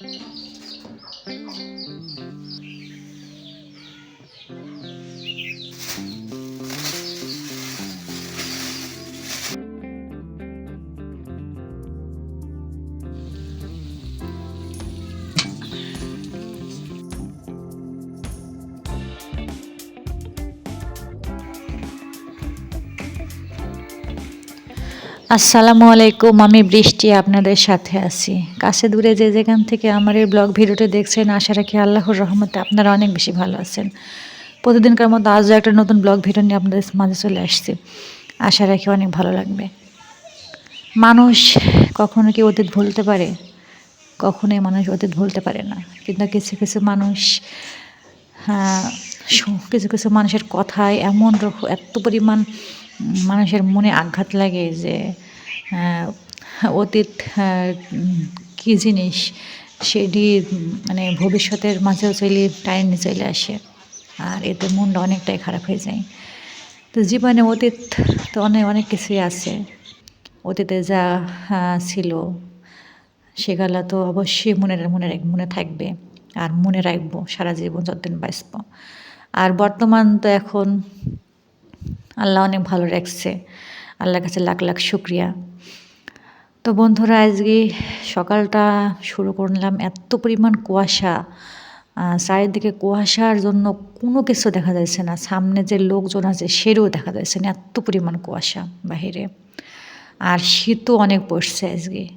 Thank you. আসসালামু আলাইকুম আমি বৃষ্টি আপনাদের সাথে আছি। কাছে দূরে যে যেখান থেকে আমার এই ব্লগ ভিডিওটি দেখছেন আশা রাখি আল্লাহর রহমতে আপনারা অনেক বেশি ভালো আছেন। প্রতিদিনকার মতো আজও একটা নতুন ব্লগ ভিডিও নিয়ে আপনাদের মাঝে চলে আসছি। আশা রাখি অনেক ভালো লাগবে। মানুষ কখনো কি অতীত ভুলতে পারে? কখনোই মানুষ অতীত ভুলতে পারে না। কিন্তু কিছু কিছু মানুষ হ্যাঁ, কিছু কিছু মানুষের কথায় এমন এত পরিমাণ মানুষের মনে আঘাত লাগে যে অতীত কী জিনিস সেটি মানে ভবিষ্যতের মাঝেও চলে টাইনে চলে আসে। আর এতে মনটা অনেকটাই খারাপ হয়ে যায়। তো জীবনে অতীত তো অনেক অনেক কিছুই আছে। অতীতে যা ছিল, সেগুলো তো অবশ্যই মনে মনে মনে থাকবে। আর মনে রাখব, সারা জীবন যতদিন বাঁচব। আর বর্তমান তো এখন আল্লাহ অনেক ভালো রাখছে। আল্লাহর কাছে লাখ লাখ শুক্রিয়া। তো বন্ধুরা, আজকে সকালটা শুরু করলাম এত পরিমাণ কুয়াশা। চারিদিকে কুয়াশার জন্য কোনো কিছু দেখা যাচ্ছে না। সামনে যে লোকজন আছে সেটাও দেখা যাচ্ছে না এত পরিমাণ কুয়াশা বাহিরে। আর শীতও অনেক পড়ছে আজকে।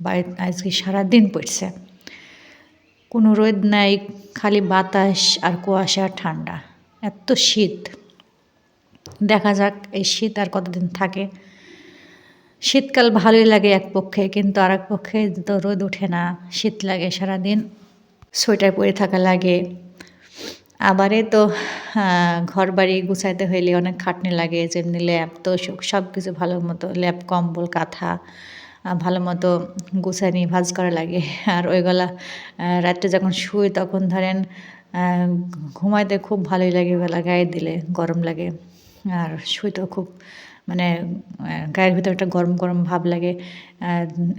বাড়ি আজকে সারাদিন পড়ছে। কোনো রোদ নাই, খালি বাতাস আর কুয়াশা ঠান্ডা। এত শীত। দেখা যাক এই শীত আর কতদিন থাকে। শীতকাল ভালোই লাগে এক পক্ষে, কিন্তু আর এক পক্ষে তো রোদ ওঠে না, শীত লাগে সারাদিন। সোয়েটার পরে থাকা লাগে। আবারে তো ঘর বাড়ি গুছাইতে হইলে অনেক খাটনি লাগে, যেমনি ল্যাপ তো সব কিছু ভালো মতো, ল্যাপ, কম্বল, কাঁথা ভালো মতো গুছানি ভাজ করা লাগে। আর ওইগুলা রাত্রে যখন শুই তখন ধরেন ঘুমাইতে খুব ভালোই লাগে ওগুলা গায়ে দিলে গরম লাগে। আর শুইতেও খুব মানে গায়ের ভিতরে একটা গরম গরম ভাব লাগে।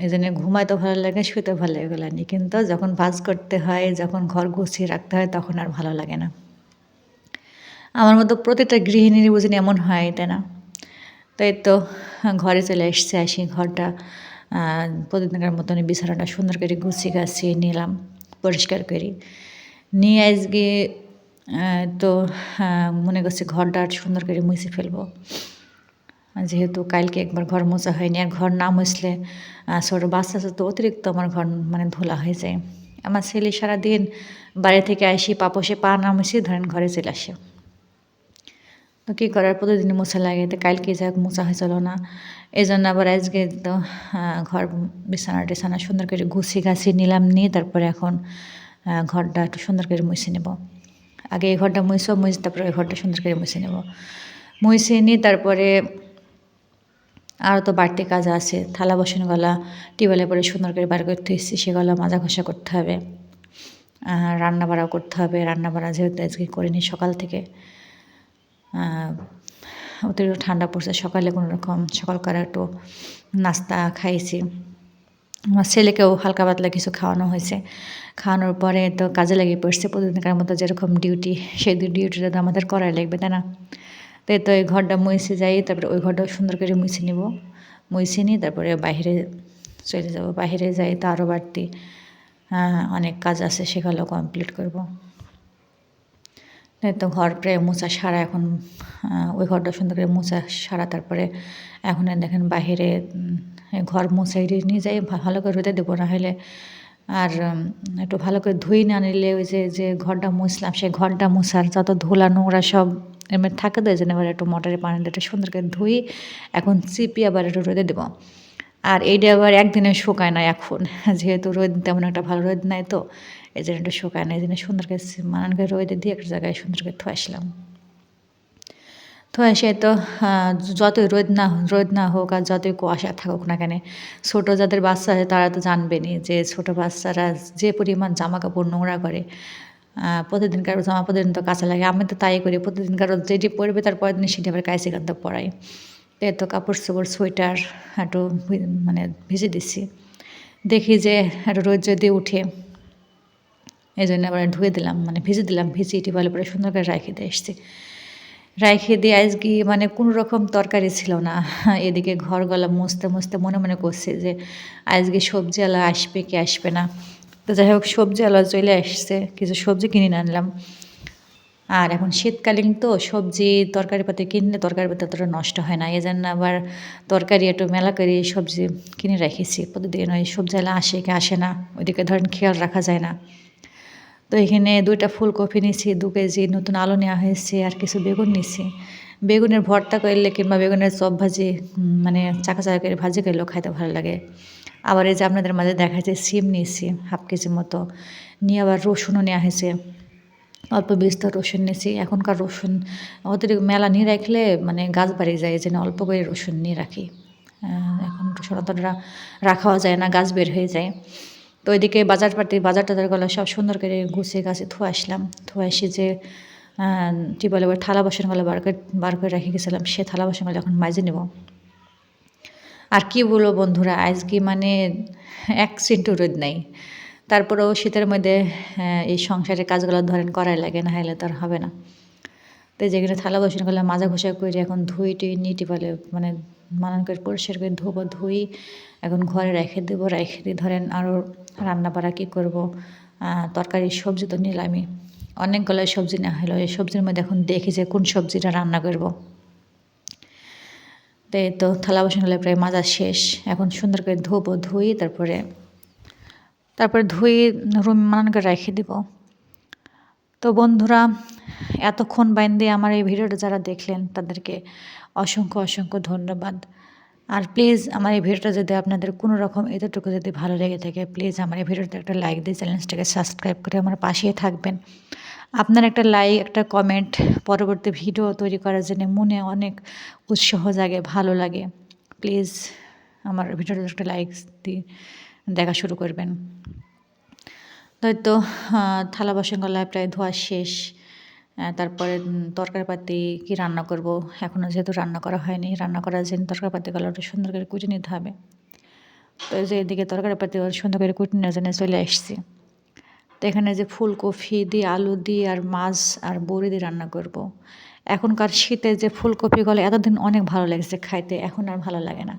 এই জন্য ঘুমাইতেও ভালো লাগে, শুইতেও ভালো লাগে এগুলো নিয়ে। কিন্তু যখন ভাজ করতে হয়, যখন ঘর গুছিয়ে রাখতে হয়, তখন আর ভালো লাগে না। আমার মতো প্রতিটা গৃহিণীর বুঝিনি এমন হয়, তাই না? তাই তো ঘরে চলে এসছে, আসি ঘরটা প্রতিদিনকার মতন বিছানাটা সুন্দর করে গুছিয়ে গাছিয়ে নিলাম, পরিষ্কার করি। নিয়ে আজকে তো মনে করছি ঘরটা আর সুন্দর করে মুছে ফেলব। যেহেতু কালকে একবার ঘর মোছা হয়নি, আর ঘর না মুছলে ছোটো বাচ্চা তো অতিরিক্ত আমার ঘর মানে ধুলা হয়ে যায়। আমার ছেলে সারাদিন বাড়ি থেকে আসি পাপসে পা না মুছে, ধরেন ঘরে চলে আসে। তো কী করার, প্রতিদিন মোছা লাগে, তো কালকে যাক মোছা হয়েছিল না। এই জন্য আবার আজকে তো ঘর বিছানা টিছানা সুন্দর করে গুছিয়ে গাছিয়ে নিলাম, নিয়ে তারপরে এখন ঘরটা একটু সুন্দর করে মুছে নেব। আগে এই ঘরটা মুছবো, মুছে তারপরে ওই ঘরটা সুন্দর করে মুছে নেব। মুছে নিয়ে তারপরে আরও তো বাড়তি কাজ আছে। থালা, বাসন গলা টিউবওয়েলে পরে সুন্দর করে বার করতে এসেছি সেগুলো মাজা ঘষা করতে হবে। রান্না বাড়াও করতে হবে। রান্না বাড়া যেহেতু আজকে করিনি সকাল থেকে। অতিরিক্ত ঠান্ডা পড়ছে। সকালে কোনো রকম সকালকার একটু নাস্তা খাইছি। আমার ছেলেকেও হালকা পাতলা কিছু খাওয়ানো হয়েছে। খাওয়ানোর পরে তো কাজে লেগে পড়ছে প্রতিদিনকার মতো যেরকম ডিউটি সেই ডিউটিটা তো আমাদের করাই লাগবে তাই না? তাই তো এই ঘরটা মুছে যাই তারপরে ওই ঘরটাও সুন্দর করে মুছে নিব। মুছে নিয়ে তারপরে বাইরে চলে যাব। বাইরে যাই তো আরও বাড়তি আহ, অনেক কাজ আছে সেগুলো কমপ্লিট করব। তো ঘর প্রায় মোচা সারা এখন ওই ঘরটা সুন্দর করে মোচা সারা। তারপরে এখন দেখেন বাহিরে ঘর মোছাই নিয়ে যাই ভালো করে রোদে দেবো না হলে। আর একটু ভালো করে ধুই না নিলে ওই যে যে ঘরটা মুছলাম সেই ঘরটা মোছার যত ধুলা নোংরা সব এমনি থাকে তো, এই জন্য এবার একটু মোটরে পানি একটু সুন্দর করে ধুই, এখন চিপি আবার একটু রোদে দেবো। আর এইটা আবার একদিনে শুকায় না এখন, যেহেতু রোদ তেমন একটা ভালো রোদ নাই তো, এই জন্য একটু শুকায় না, এই জন্য সুন্দর করে মানান করে রোদে দিয়ে একটা জায়গায় সুন্দর করে থুয়ে থুয়ে সে তো যতই রোদ না রোদ না হোক আর যতই কুয়াশা থাকুক না কেন, ছোটো যাদের বাচ্চা আছে তারা তো জানবেনই যে ছোটো বাচ্চারা যে পরিমাণ জামা কাপড় নোংরা করে প্রতিদিন কারও জামা প্রতিদিন তো কাঁচা লাগে, আমি তো তাই করি, প্রতিদিন কারও যেটি পরবে তার পরের দিন সেটি আবার কাছে কান্তা পরাই। তো এত কাপড় চোপড়, সোয়েটার একটু মানে ভিজে দিচ্ছি, দেখি যে একটু রোদ যদি উঠে এই জন্য আবার ধুয়ে দিলাম মানে ভিজে দিলাম, ভিজিয়ে টিপালে পরে সুন্দর করে রাখে দিয়ে এসছি রাইখে দিয়ে আজকে মানে কোনো রকম তরকারি ছিল না। এদিকে ঘর গলা মুছতে মুছতে মনে মনে করছে যে আজকে সবজি আলা আসবে কি আসবে না। তো যাই হোক, সবজি আলা চলে আসছে, কিছু সবজি কিনে আনলাম। আর এখন শীতকালীন তো সবজি, তরকারি পাতি কিনলে তরকারি পাতি অতটা নষ্ট হয় না। এই জন্য আবার তরকারি একটু মেলা করে সবজি কিনে রেখেছি। প্রতিদিন ওই সবজি আলা আসে কি আসে না, ওইদিকে ধরেন খেয়াল রাখা যায় না। তো এখানে দুইটা ফুলকপি নিছি, দু কেজি নতুন আলু নেওয়া হয়েছে আর কিছু বেগুন নিছি। বেগুনের ভর্তা করলে কিংবা বেগুনের চপ ভাজি মানে চাকা চাকা করে ভাজি করলেও খাইতে ভালো লাগে। আবার এই যে আপনাদের মাঝে দেখা যায় সিম নিয়েছি হাফ কেজি মতো। নিয়ে আবার রসুনও নেওয়া হয়েছে। অল্প বিস্তর রসুন নিয়েছি এখনকার রসুন অতিরিক্ত মেলা নিয়ে রাখলে মানে গাছ বাড়ি যায় জন্য অল্প করে রসুন নিয়ে রাখি। এখন রসুন অতটা রাখাও যায় না, গাছ বের হয়ে যায়। তো ওইদিকে বাজার পাতি, বাজার টাজার গলা সব সুন্দর করে গুছিয়ে গাছে ধুয়ে আসলাম। ধুয়ে এসে যে টিউবওয়েলে এবার থালা বাসন গলা বার করে বার করে রেখে গেছিলাম, সে থালা বাসন গলা এখন মাঝে নেব। আর কি বলব বন্ধুরা, আজকে মানে এক সিন্টু রোদ নাই। তারপরেও শীতের মধ্যে এই সংসারের কাজগুলো ধরেন করাই লাগে না হলে তার হবে না। তো যেখানে থালা বাসন গলা মাজা ঘষা করে এখন ধুই টুই নিটি পালে মানে মানান করে পরিষ্কার করে ধোবো, ধুই এখন ঘরে রেখে দেবো, রেখে দিয়ে ধরেন আরও রান্না বাড়া কী করব? তরকারি সবজি তো নিলামই। অনেকগুলো সবজি না হলো, এই সবজির মধ্যে এখন দেখি যে কোন সবজিটা রান্না করব। তো এই তো থালা বাসন হলে প্রায় মাজা শেষ। এখন সুন্দর করে ধোবো, ধুই, তারপরে তারপরে ধুই রুম মানান করে রেখে দিব। তো বন্ধুরা, এতক্ষণ বাইন দিয়ে আমার এই ভিডিওটা যারা দেখলেন, তাদেরকে অসংখ্য অসংখ্য ধন্যবাদ। আর প্লিজ আমার এই ভিডিওটা যদি আপনাদের কোনো রকম এতটুকু যদি ভালো লেগে থাকে, প্লিজ আমার এই ভিডিওতে একটা লাইক দিয়ে চ্যানেলটাকে সাবস্ক্রাইব করে আমার পাশেই থাকবেন। আপনার একটা লাইক, একটা কমেন্ট, পরবর্তী ভিডিও তৈরি করার জন্য মনে অনেক উৎসাহ জাগে, ভালো লাগে। প্লিজ আমার ভিডিওটা একটা লাইক দিয়ে দেখা শুরু করবেন। হয়তো থালা বাসন গলায় প্রায় ধোয়া শেষ তারপরে তরকারিপাতি কী রান্না করব? এখনও যেহেতু রান্না করা হয়নি, রান্না করার জন্য তরকারিপাতিগুলো একটু সুন্দর করে কুটে নিতে হবে। তো যে এদিকে তরকারিপাতি সুন্দর করে কুটে নেওয়ার জন্য চলে আসছি। তো এখানে যে ফুলকপি দিয়ে আলু দিয়ে আর মাছ আর বড়ি দিয়ে রান্না করব। এখনকার শীতে যে ফুলকপিগুলো এতদিন অনেক ভালো লেগেছে খাইতে, এখন আর ভালো লাগে না।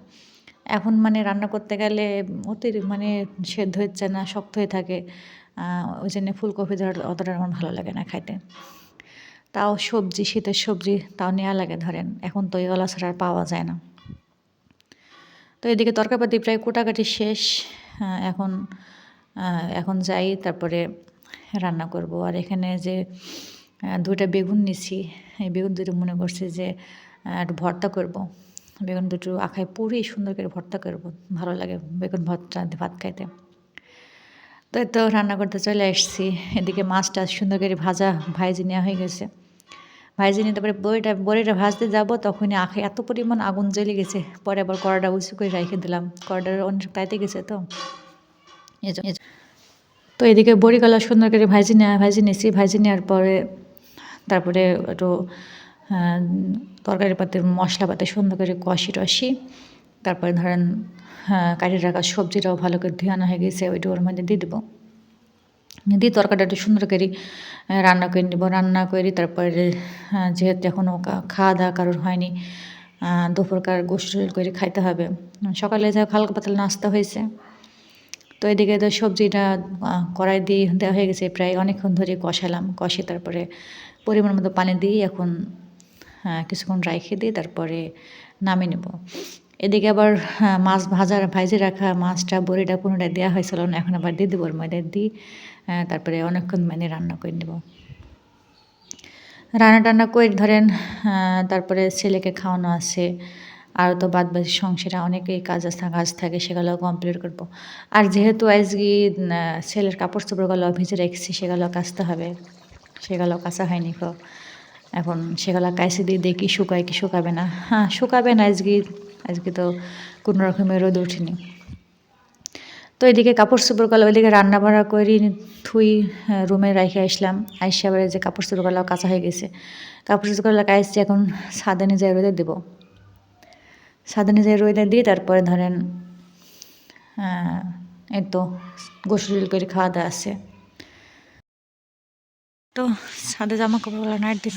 এখন মানে রান্না করতে গেলে অতিরিক্ত মানে সেদ্ধ হচ্ছে না, শক্ত হয়ে থাকে। ওই জন্য ফুলকপি ধর, অতটা আমার ভালো লাগে না খাইতে। তাও সবজি, শীতের সবজি তাও নেওয়া লাগে ধরেন, এখন তো এগুলো ছাড়া আর পাওয়া যায় না। তো এদিকে তরকারিপাতি প্রায় কোটাকাটি শেষ এখন এখন যাই, তারপরে রান্না করব। আর এখানে যে দুইটা বেগুন নিছি, এই বেগুন দুটো মনে করছি যে একটু ভর্তা করব। বেগুন দুটো আখায় পুরি সুন্দর করে ভর্তা করব, ভালো লাগে বেগুন ভর্তা, ভাত খাইতে। তো তো রান্না করতে চলে আসছি। এদিকে মাছটা সুন্দর করে ভাজা ভাইজি নেওয়া হয়ে গেছে। ভাইজি নিয়ে তারপরে বড়িটা বড়িটা ভাজতে যাব, তখনই আখে এত পরিমাণ আগুন জ্বলে গেছে। পরে আবার কড়াটা উঁচু করে রেখে দিলাম। কড়াটা অনেক তাইতে গেছে তো। তো এদিকে বড়ি বড়িগুলো সুন্দর করে ভাজি নেওয়া, ভাজি নিয়েছি ভাজি নেওয়ার পরে তারপরে একটু তরকারি পাতির মশলাপাতি সুন্দর করে কষি টসি তারপরে ধরেন কাটিয়ে রাখা সবজিটাও ভালো করে ধুয়ানো হয়ে গেছে, ওইটা ওর মধ্যে দিয়ে দেবো। দিয়ে তরকারিটা একটু সুন্দর করে রান্না করে নেব। রান্না করি তারপরে যেহেতু এখনও খাওয়া দাওয়া কারোর হয়নি দুপুরকার গোসল করে খাইতে হবে। সকালে যা হালকা পাতলা নাস্তা হয়েছে, তো এদিকে তো সবজিটা কড়াই দিয়ে দেওয়া হয়ে গেছে। প্রায় অনেকক্ষণ ধরে কষালাম, কষে তারপরে পরিমাণ মতো পানি দিয়ে এখন কিছুক্ষণ রাইখে দিয়ে তারপরে নামিয়ে নেব। এদিকে আবার মাছ ভাজার ভাইজে রাখা, মাছটা বড়িটা পুনরায় দেওয়া হয়েছিল না, এখন আবার দিয়ে দেবো, ময়দা দিই তারপরে অনেকক্ষণ মানে রান্না করে নেব। রান্না টান্না করে ধরেন তারপরে ছেলেকে খাওয়ানো আছে, আর তো বাদ বাকি সংসারে অনেকেই কাজ আছে কাজ থাকে সেগুলো কমপ্লিট করব। আর যেহেতু আজকে ছেলের কাপড় চোপড়গুলো ভিজে রেখেছি, সেগুলো কাচতে হবে, সেগুলো কাঁচা হয়নি এখন সেগুলো কাইসে দিয়ে দেখি শুকায় কি শুকাবে না। হ্যাঁ শুকাবে না আজকে আজকে তো কোনো রকমের রোদ উঠেনি তো এদিকে কাপড় চোপড়গুলো ওইদিকে রান্না বান্না করি থুই রুমে রেখে আসলাম। আইসে আবার যে কাপড় চোপড়গুলো কাঁচা হয়ে গেছে, কাপড় চোপড়গুলো কাইসছি এখন সাদে নিজে রোদে দেবো। সাদে নিজে রোদে দিয়ে তারপরে ধরেন এই তো গোসল করে খাওয়া দাওয়া আছে। তো সাদা জামা কাপড়গুলো নাইট দিল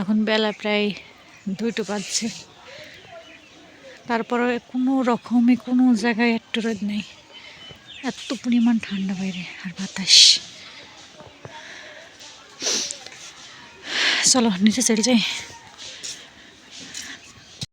এখন বেলা প্রায় দুইটো বাজছে। তারপরে কোনো রকমে কোনো জায়গায় একটু রোদ নেই। এত পরিমাণ ঠান্ডা বাইরে আর বাতাস। চলো, নিচে চলে যাই।